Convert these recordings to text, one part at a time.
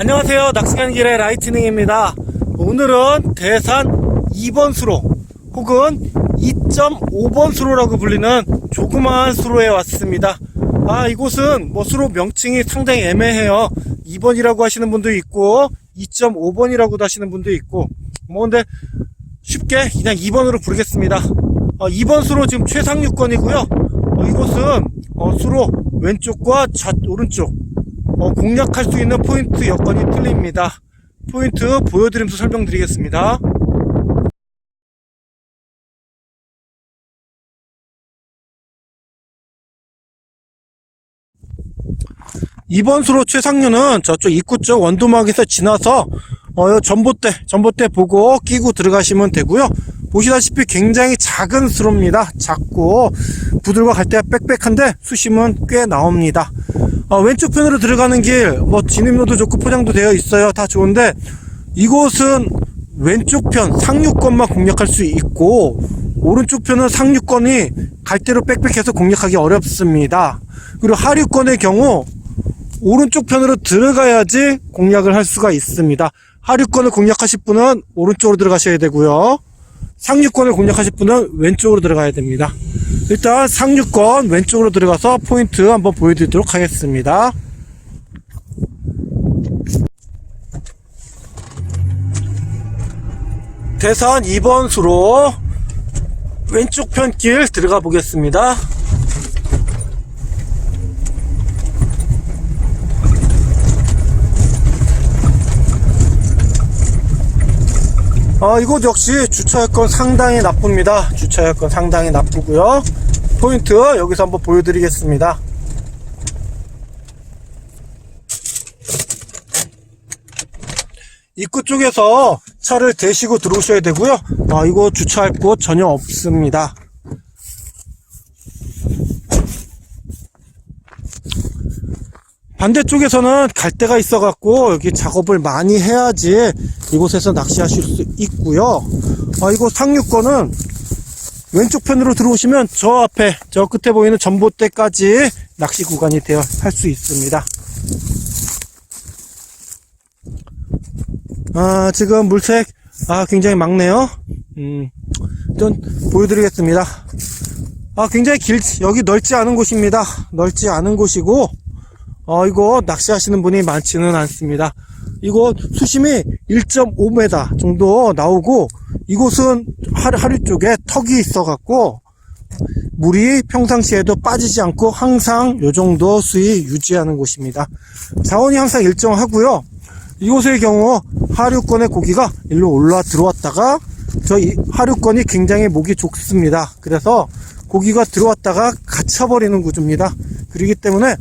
안녕하세요. 낚시가는 길의 라이트닝입니다. 오늘은 대산 2번 수로 혹은 2.5번 수로라고 불리는 조그마한 수로에 왔습니다. 아, 이곳은 뭐 수로 명칭이 상당히 애매해요. 2번이라고 하시는 분도 있고 2.5번이라고도 하시는 분도 있고 뭐 근데 쉽게 그냥 2번으로 부르겠습니다. 어, 2번 수로 지금 최상류권이고요. 어, 이곳은 어, 수로 왼쪽과 좌 오른쪽 어, 공략할 수 있는 포인트 여건이 틀립니다. 포인트 보여드리면서 설명드리겠습니다. 이번 수로 최상류는 저쪽 입구 쪽 원두막에서 지나서 어, 요 전봇대, 전봇대 보고 끼고 들어가시면 되고요. 보시다시피 굉장히 작은 수로입니다. 작고 부들과 갈 때가 빽빽한데 수심은 꽤 나옵니다. 어, 왼쪽 편으로 들어가는 길, 뭐 진입로도 좋고 포장도 되어 있어요. 다 좋은데 이곳은 왼쪽 편 상류권만 공략할 수 있고 오른쪽 편은 상류권이 갈대로 빽빽해서 공략하기 어렵습니다. 그리고 하류권의 경우 오른쪽 편으로 들어가야지 공략을 할 수가 있습니다. 하류권을 공략하실 분은 오른쪽으로 들어가셔야 되고요. 상류권을 공략하실 분은 왼쪽으로 들어가야 됩니다. 일단 상류권 왼쪽으로 들어가서 포인트 한번 보여드리도록 하겠습니다. 대산 2번 수로 왼쪽 편길 들어가 보겠습니다. 어, 이곳 역시 주차 여건 상당히 나쁩니다. 주차 여건 상당히 나쁘고요. 포인트 여기서 한번 보여드리겠습니다. 입구 쪽에서 차를 대시고 들어오셔야 되고요. 아, 이거 주차할 곳 전혀 없습니다. 반대쪽에서는 갈대가 있어갖고 여기 작업을 많이 해야지 이곳에서 낚시하실 수 있고요. 아, 이곳 상류권은 왼쪽 편으로 들어오시면 저 앞에 저 끝에 보이는 전봇대까지 낚시 구간이 되어 할 수 있습니다. 아, 지금 물색 아, 굉장히 막네요. 음, 좀 보여드리겠습니다. 아, 굉장히 길, 여기 넓지 않은 곳입니다. 넓지 않은 곳이고, 어, 이거 낚시하시는 분이 많지는 않습니다. 이곳 수심이 1.5m 정도 나오고, 이곳은 하류, 쪽에 턱이 있어 갖고, 물이 평상시에도 빠지지 않고 항상 요 정도 수위 유지하는 곳입니다. 자원이 항상 일정하고요. 이곳의 경우 하류권의 고기가 일로 올라 들어왔다가 저이 하류권이 굉장히 목이 좋습니다. 그래서 고기가 들어왔다가 갇혀버리는 구조입니다. 그렇기 때문에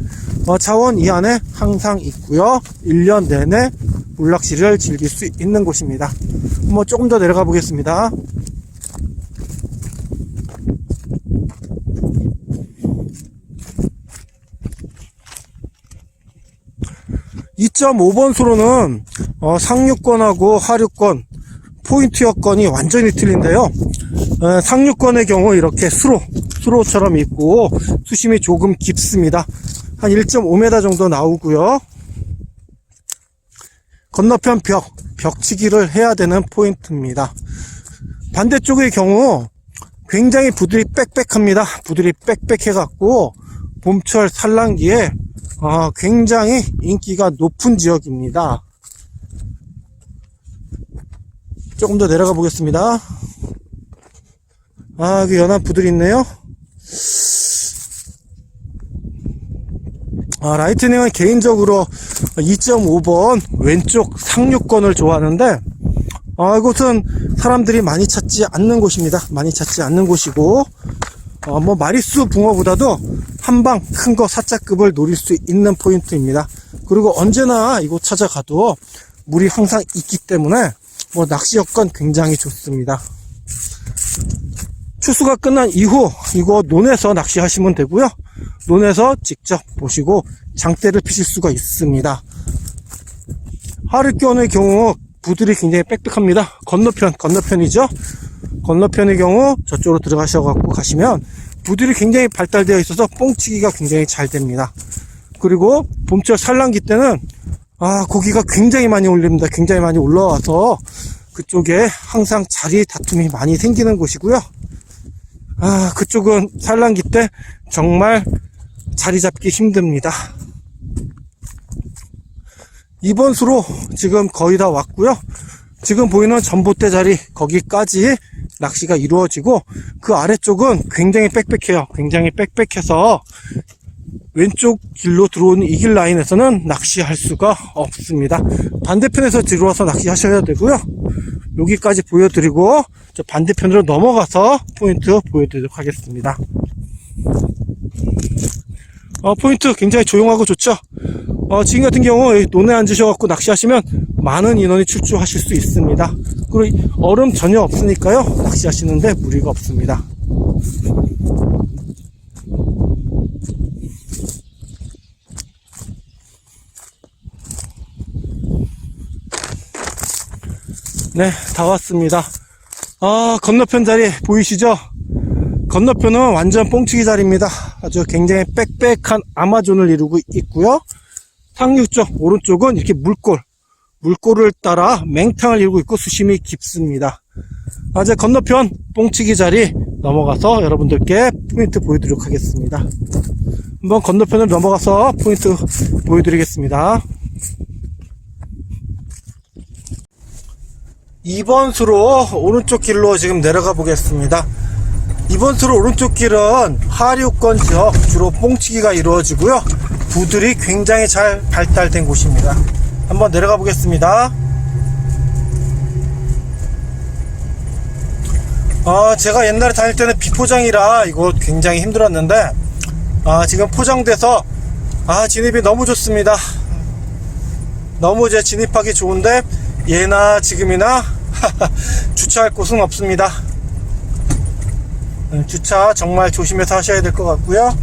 어, 자원 이 안에 항상 있고요. 1년 내내 물낚시를 즐길 수 있는 곳입니다. 한번 조금 더 내려가 보겠습니다. (2.5번) 수로는 어, 상류권하고 하류권 포인트 여건이 완전히 틀린데요. 어, 상류권의 경우 이렇게 수로, 수로처럼 있고 수심이 조금 깊습니다. 한 1.5m 정도 나오고요. 건너편 벽, 벽치기를 해야 되는 포인트입니다. 반대쪽의 경우 굉장히 부들이 빽빽합니다. 부들이 빽빽해갖고 봄철 산란기에 어, 굉장히 인기가 높은 지역입니다. 조금 더 내려가 보겠습니다. 아, 여기 연한 부들이 있네요. 아, 라이트닝은 개인적으로 2.5번 왼쪽 상류권을 좋아하는데, 아, 이곳은 사람들이 많이 찾지 않는 곳입니다. 많이 찾지 않는 곳이고, 어, 뭐, 마리수 붕어보다도 한 방 큰 거 사자급을 노릴 수 있는 포인트입니다. 그리고 언제나 이곳 찾아가도 물이 항상 있기 때문에 뭐 낚시 여건 굉장히 좋습니다. 추수가 끝난 이후 이거 논에서 낚시하시면 되고요. 논에서 직접 보시고 장대를 피실 수가 있습니다. 하류권의 경우 부들이 굉장히 빽빽합니다. 건너편, 건너편이죠. 건너편의 경우 저쪽으로 들어가셔갖고 가시면 부들이 굉장히 발달되어 있어서 뽕치기가 굉장히 잘 됩니다. 그리고 봄철 산란기 때는 아, 고기가 굉장히 많이 올립니다. 굉장히 많이 올라와서 그쪽에 항상 자리 다툼이 많이 생기는 곳이고요. 아, 그쪽은 산란기 때 정말 자리 잡기 힘듭니다. 이번 수로 지금 거의 다 왔고요. 지금 보이는 전봇대 자리 거기까지 낚시가 이루어지고 그 아래쪽은 굉장히 빽빽해요. 굉장히 빽빽해서 왼쪽 길로 들어오는 이 길 라인에서는 낚시할 수가 없습니다. 반대편에서 들어와서 낚시하셔야 되고요. 여기까지 보여드리고 저 반대편으로 넘어가서 포인트 보여드리도록 하겠습니다. 어, 포인트 굉장히 조용하고 좋죠. 어, 지금 같은 경우 이 논에 앉으셔갖고 낚시하시면 많은 인원이 출조하실 수 있습니다. 그리고 이 얼음 전혀 없으니까요. 낚시하시는데 무리가 없습니다. 네, 다 왔습니다. 아, 건너편 자리 보이시죠? 건너편은 완전 뻥치기 자리입니다. 아주 굉장히 빽빽한 아마존을 이루고 있고요. 상류 쪽 오른쪽은 이렇게 물골, 물골을 따라 맹탕을 이루고 있고 수심이 깊습니다. 아, 이제 건너편 뻥치기 자리 넘어가서 여러분들께 포인트 보여드리도록 하겠습니다. 한번 건너편을 넘어가서 포인트 보여드리겠습니다. 2번 수로 오른쪽 길로 지금 내려가 보겠습니다. 이번 수로 오른쪽 길은 하류권 지역 주로 뽕치기가 이루어지고요. 부들이 굉장히 잘 발달된 곳입니다. 한번 내려가 보겠습니다. 아, 제가 옛날에 다닐 때는 비포장이라 이거 굉장히 힘들었는데 아, 지금 포장돼서 아, 진입이 너무 좋습니다. 너무 이제 진입하기 좋은데 예나 지금이나 주차할 곳은 없습니다. 음, 주차 정말 조심해서 하셔야 될 것 같고요.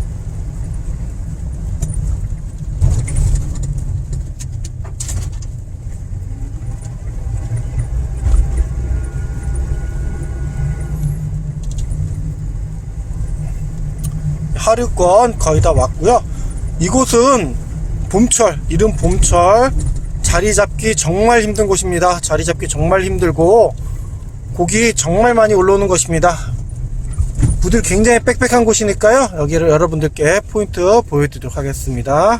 하류권 거의 다 왔고요. 이곳은 봄철, 이름 봄철 자리 잡기 정말 힘든 곳입니다. 자리 잡기 정말 힘들고 고기 정말 많이 올라오는 것입니다. 부들 굉장히 빽빽한 곳이니까요. 여기를 여러분들께 포인트 보여드리도록 하겠습니다.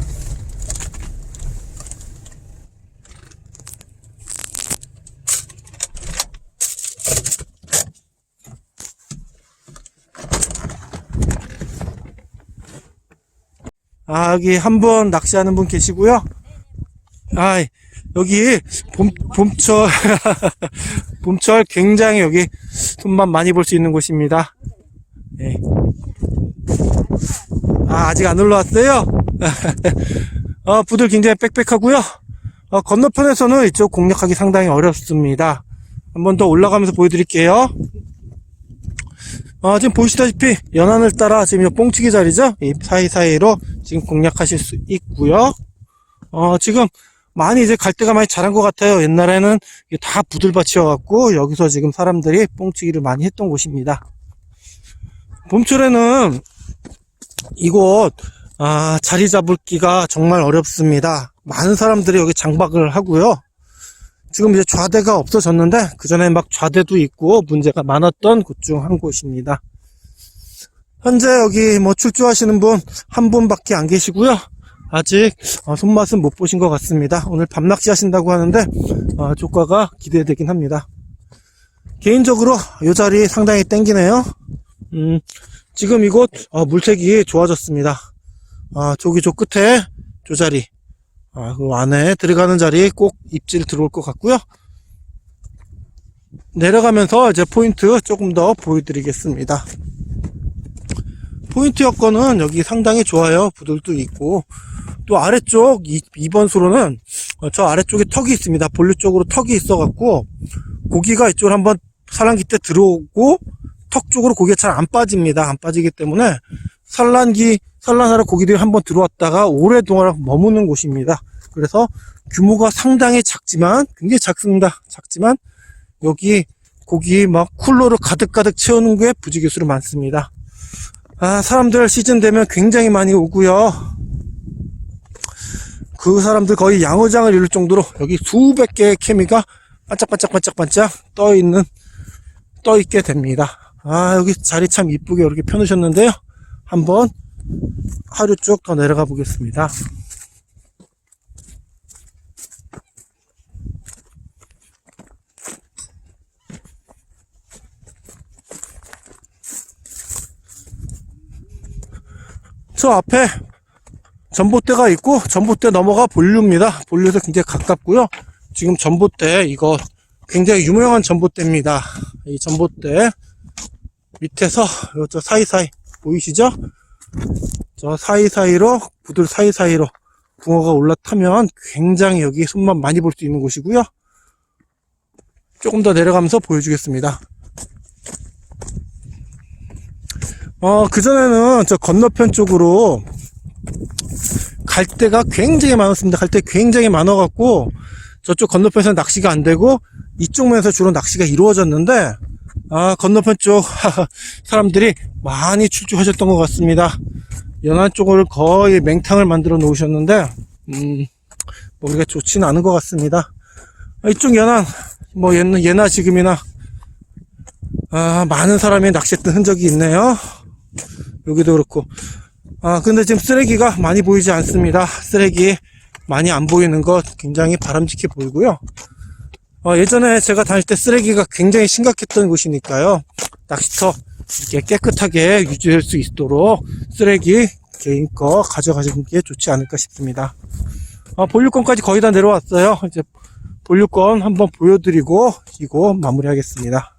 아, 여기 한 분 낚시하는 분 계시고요. 아, 여기 봄, 봄철, 봄철 굉장히 여기 손만 많이 볼수 있는 곳입니다. 예. 아, 아직 안 올라왔어요? 어, 부들 굉장히 빽빽하고요. 어, 건너편에서는 이쪽 공략하기 상당히 어렵습니다. 한번 더 올라가면서 보여드릴게요. 어, 지금 보시다시피 연안을 따라 지금 이 뽕치기 자리죠? 이 사이사이로 지금 공략하실 수 있고요. 어, 지금 많이 이제 갈 데가 많이 자란 것 같아요. 옛날에는 다 부들밭이어갖고 여기서 지금 사람들이 뽕치기를 많이 했던 곳입니다. 봄철에는 이곳 아, 자리 잡을기가 정말 어렵습니다. 많은 사람들이 여기 장박을 하고요. 지금 이제 좌대가 없어졌는데 그 전에 막 좌대도 있고 문제가 많았던 곳 중 한 곳입니다. 현재 여기 뭐 출조하시는 분 한 분밖에 안 계시고요. 아직 어, 손맛은 못 보신 것 같습니다. 오늘 밤낚시 하신다고 하는데 어, 조과가 기대되긴 합니다. 개인적으로 이 자리 상당히 땡기네요. 음, 지금 이곳 어, 물색이 좋아졌습니다. 아, 저기 저 끝에 저 자리 아, 그 안에 들어가는 자리에 꼭 입질 들어올 것 같고요. 내려가면서 이제 포인트 조금 더 보여드리겠습니다. 포인트 여건은 여기 상당히 좋아요. 부들도 있고 또 아래쪽 2번 수로는 어, 저 아래쪽에 턱이 있습니다. 본류 쪽으로 턱이 있어갖고 고기가 이쪽으로 한번 산란기 때 들어오고 턱 쪽으로 고기가 잘 안 빠집니다. 안 빠지기 때문에 산란기 산란하러 고기들이 한번 들어왔다가 오랫동안 머무는 곳입니다. 그래서 규모가 상당히 작지만 굉장히 작습니다. 작지만 여기 고기 막 쿨러를 가득가득 채우는 게 부지기수로 많습니다. 아 사람들 시즌 되면 굉장히 많이 오고요. 그 사람들 거의 양어장을 이룰 정도로 여기 수백 개의 케미가 반짝반짝반짝반짝 떠 있는 떠 있게 됩니다. 아 여기 자리 참 이쁘게 이렇게 펴놓으셨는데요. 한번 하루 쭉 더 내려가 보겠습니다. 저 앞에 전봇대가 있고 전봇대 넘어가 본류입니다. 본류에서 굉장히 가깝고요. 지금 전봇대 이거 굉장히 유명한 전봇대입니다. 이 전봇대 밑에서 요저 사이사이 보이시죠? 저 사이사이로 부들 사이사이로 붕어가 올라타면 굉장히 여기 손만 많이 볼 수 있는 곳이고요. 조금 더 내려가면서 보여주겠습니다. 어, 그전에는 저 건너편 쪽으로 갈대가 굉장히 많았습니다. 갈대 굉장히 많아갖고 저쪽 건너편에서 낚시가 안 되고 이쪽 면에서 주로 낚시가 이루어졌는데 아, 건너편 쪽 사람들이 많이 출주하셨던 것 같습니다. 연안 쪽을 거의 맹탕을 만들어 놓으셨는데 음, 뭐 우리가 좋지는 않은 것 같습니다. 아, 이쪽 연안 뭐 예나, 예나 지금이나 아, 많은 사람이 낚시했던 흔적이 있네요. 여기도 그렇고 아 근데 지금 쓰레기가 많이 보이지 않습니다. 쓰레기 많이 안 보이는 것 굉장히 바람직해 보이고요. 어, 예전에 제가 다닐 때 쓰레기가 굉장히 심각했던 곳이니까요. 낚시터 이렇게 깨끗하게 유지할 수 있도록 쓰레기 개인 거 가져가시는 게 좋지 않을까 싶습니다. 어, 본류권까지 거의 다 내려왔어요. 이제 본류권 한번 보여드리고 이거 마무리하겠습니다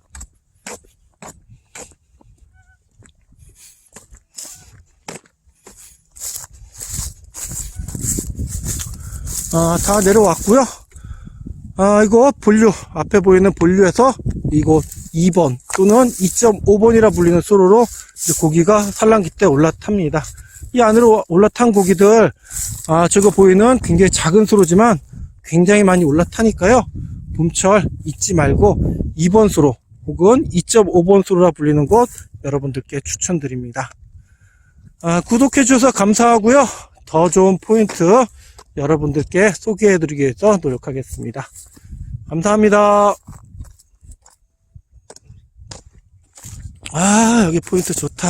아, 다 내려왔고요. 아, 이거 본류, 앞에 보이는 본류에서 이곳 2번 또는 2.5번이라 불리는 수로로 고기가 산란기 때 올라탑니다. 이 안으로 올라탄 고기들, 아, 저거 보이는 굉장히 작은 수로지만 굉장히 많이 올라타니까요. 봄철 잊지 말고 2번 수로 혹은 2.5번 수로라 불리는 곳 여러분들께 추천드립니다. 아, 구독해 주셔서 감사하고요. 더 좋은 포인트 여러분들께 소개해드리기 위해서 노력하겠습니다. 감사합니다. 아, 여기 포인트 좋다.